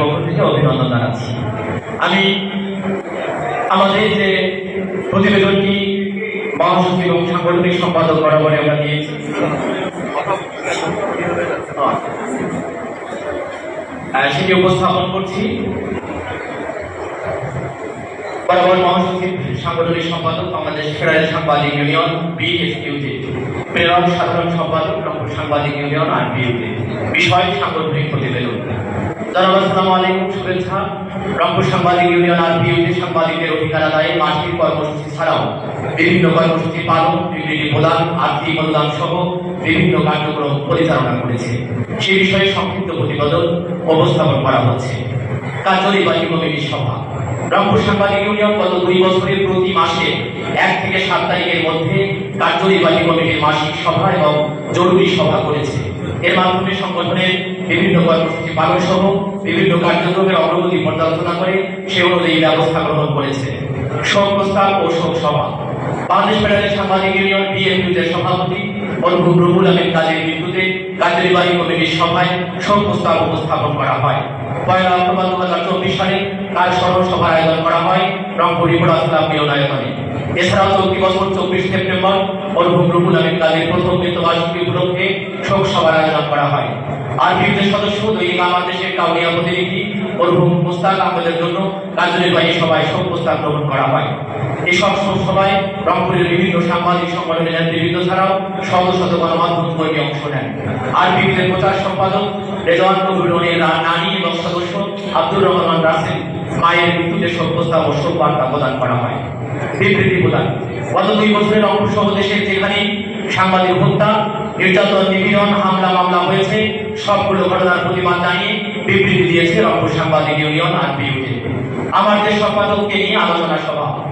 পক্ষ থেকে অভিনন্দন জানাচ্ছি। আমি আমাদের যে প্রতিবেদনটি মহাসচিব এবং সাংগঠনিক সম্পাদক বরাবরে আমরা দিয়েছি। সেটি উপস্থাপন করছি। বরাবর মহাসচিব, সাংগঠনিক সম্পাদক, বাংলাদেশ ফেডারেল সাংবাদিক ইউনিয়ন, বিএসইউতে। প্রেরক সাধারণ সম্পাদক, সাংবাদিক ইউনিয়ন আর বিউতে বিষয় সাংগঠনিক প্রতিবেদন। জনাব আসসালামু আলাইকুম শুভেচ্ছা। রংপুর সাংবাদিক ইউনিয়ন আর অধিকার আদায়ে মাসিক কর্মসূচি ছাড়াও বিভিন্ন কর্মসূচি পালন ডিগ্রি প্রদান আর্থিক অনুদান সহ বিভিন্ন কার্যক্রম পরিচালনা করেছে। সে বিষয়ে সংক্ষিপ্ত প্রতিবেদন উপস্থাপন করা হচ্ছে। কার্যনির্বাহী কমিটির সভা। রংপুর সাংবাদিক ইউনিয়ন গত দুই বছরের প্রতি মাসে এক থেকে সাত তারিখের মধ্যে কার্যনির্বাহী কমিটির মাসিক সভা এবং জরুরি সভা করেছে। এর মাধ্যমে সংগঠনের বিভিন্ন কর্মসূচি পালন সহ বিভিন্ন কার্যক্রমের অগ্রগতি পর্যালোচনা করে সে অনুযায়ী ব্যবস্থা গ্রহণ করেছে। শোক ও শোক সভা। বাংলাদেশ ফেডারেল সাংবাদিক ইউনিয়ন বিএনপির সভাপতি মরহুম রুহুল আমিন কাজের মৃত্যুতে কার্যনির্বাহী কমিটির সভায় শোক প্রস্তাব উপস্থাপন করা হয়। পয়লা অক্টোবর দু হাজার চব্বিশ সালে তার স্মরণ আয়োজন করা হয় রংপুর রিপোর্ট আসলাম মিলনায়তনে এছাড়াও চলতি বছর চব্বিশ সেপ্টেম্বর মরহুম রুহুল আমিন কাজের প্রথম মৃত্যুবার্ষিকী উপলক্ষে শোক সভার আয়োজন করা হয়। আর বিভিন্ন সদস্য দৈনিক আমার দেশের কাউনিয়া প্রতিনিধি মরহুম মুস্তাক আহমেদের জন্য কার্যনির্বাহী সভায় সব প্রস্তাব গ্রহণ করা হয়। এসব সভায় রংপুরের বিভিন্ন সাংবাদিক সংগঠনের নেতৃবৃন্দ ছাড়াও শত শত অংশ নেন। আর বিভিন্ন প্রচার সম্পাদক রেজওয়ান কবির নানি সদস্য আব্দুর রহমান রাসেল মায়ের মৃত্যুতে সভ্যতা ও বার্তা প্রদান করা হয়। বিবৃতি প্রদান। গত দুই বছরের রংপুর সহ দেশের যেখানে সাংবাদিক হত্যা, নির্যাতন, নিপীড়ন, হামলা, মামলা হয়েছে, সবগুলো ঘটনার প্রতিবাদ জানিয়ে বিবৃতি দিয়েছে রংপুর সাংবাদিক ইউনিয়ন আর বিউতে আমার দেশ সম্পাদককে নিয়ে আলোচনা সভা।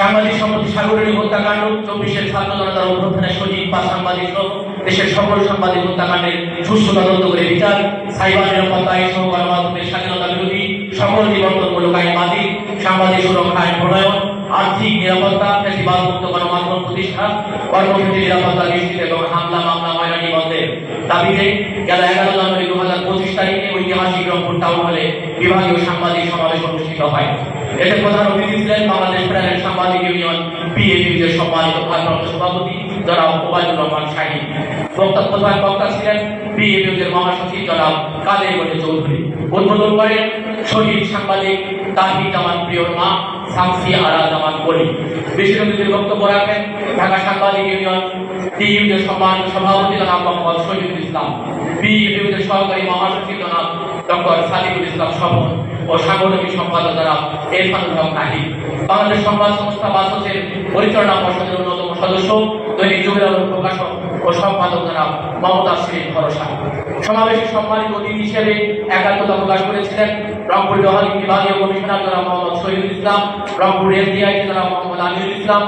সাংবাদিক সম্পত্তি সাগরের হত্যাকাণ্ড। চব্বিশের ছাত্র জনতার অভ্যুত্থানের সজীব বা সাংবাদিক সহ দেশের সকল সাংবাদিক হত্যাকাণ্ডের সুষ্ঠু তদন্ত করে বিচার, সাইবার নিরাপত্তা আইন সহ গণমাধ্যমের স্বাধীনতা বিরোধী সকল নিবন্ধনমূলক আইন বাতিল সাংবাদিক সুরক্ষা আইন প্রণয়ন, আর্থিক নিরাপত্তা ফেসিবাদ মুক্ত গণমাধ্যম প্রতিষ্ঠা কর্মক্ষেত্রে নিরাপত্তা নিশ্চিত এবং হামলা, মামলা, হয়রানি বন্ধের দাবিতে গেল এগারো জানুয়ারি দু হাজার পঁচিশ তারিখে ঐতিহাসিক রংপুর টাউন হলে বিভাগীয় সাংবাদিক সমাবেশ অনুষ্ঠিত হয়। এতে প্রধান অতিথি ছিলেন বাংলাদেশ ফেডারেল সাংবাদিক ইউনিয়ন এর সম্মানিত ভারপ্রাপ্ত সভাপতি জনাব ওবায়দুর রহমান শাহী। বক্তা প্রধান বক্তা ছিলেন বিএনপি এর মহাসচিব জনাব কাদের গণে চৌধুরী। উদ্বোধন করেন শহীদ সাংবাদিক তাহিদ জামান প্রিয় মা শামসি আরা জামান কলি বিশেষ বক্তব্য রাখেন ঢাকা সাংবাদিক ইউনিয়ন টিইউর সম্মানিত সভাপতি জনাব মোহাম্মদ শহীদুল ইসলাম, বিএনপি এর সহকারী মহাসচিব জনাব ডক্টর সাদিকুল ইসলাম স্বপন ও সাংগঠনিক সম্পাদক জনাব এরফানুল হক বাংলাদেশ সংবাদ সংস্থা বাসসের পরিচালনা পর্ষদের অন্যতম সদস্য রংপুর জহালি বিভাগীয় কমিশনার জনাব মোহাম্মদ ইসলাম, রংপুর এফডিআই জনাব মোহাম্মদ ইসলাম,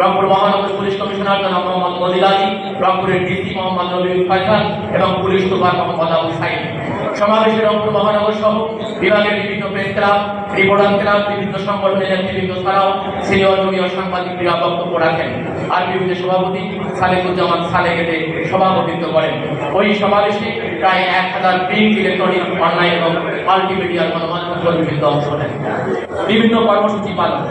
রংপুর মহানগর পুলিশ কমিশনার মোহাম্মদ মদিল আলী, রংপুরের ডিসি মোহাম্মদ রবিউল ফয়সাল এবং পুলিশ সুপার মোহাম্মদ আবু সাইদ। সমাবেশে রংপুর মহানগর সহ বিভাগের বিভিন্ন প্রেস ক্লাব রিপোর্টার ক্লাব, বিভিন্ন সংগঠনের নেতৃবৃন্দ ছাড়াও সিনিয়র জুনিয়র সাংবাদিকরা বক্তব্য রাখেন। আর বিভিন্ন সভাপতি সালেকুজ্জামান সালেকেতে সভাপতিত্ব করেন। ওই সমাবেশে প্রায় এক হাজার প্রিন্ট ইলেকট্রনিক, অনলাইন এবং মাল্টিমিডিয়ার গণমাধ্যম কর্মীবৃন্দ অংশ নেন। বিভিন্ন কর্মসূচি পালন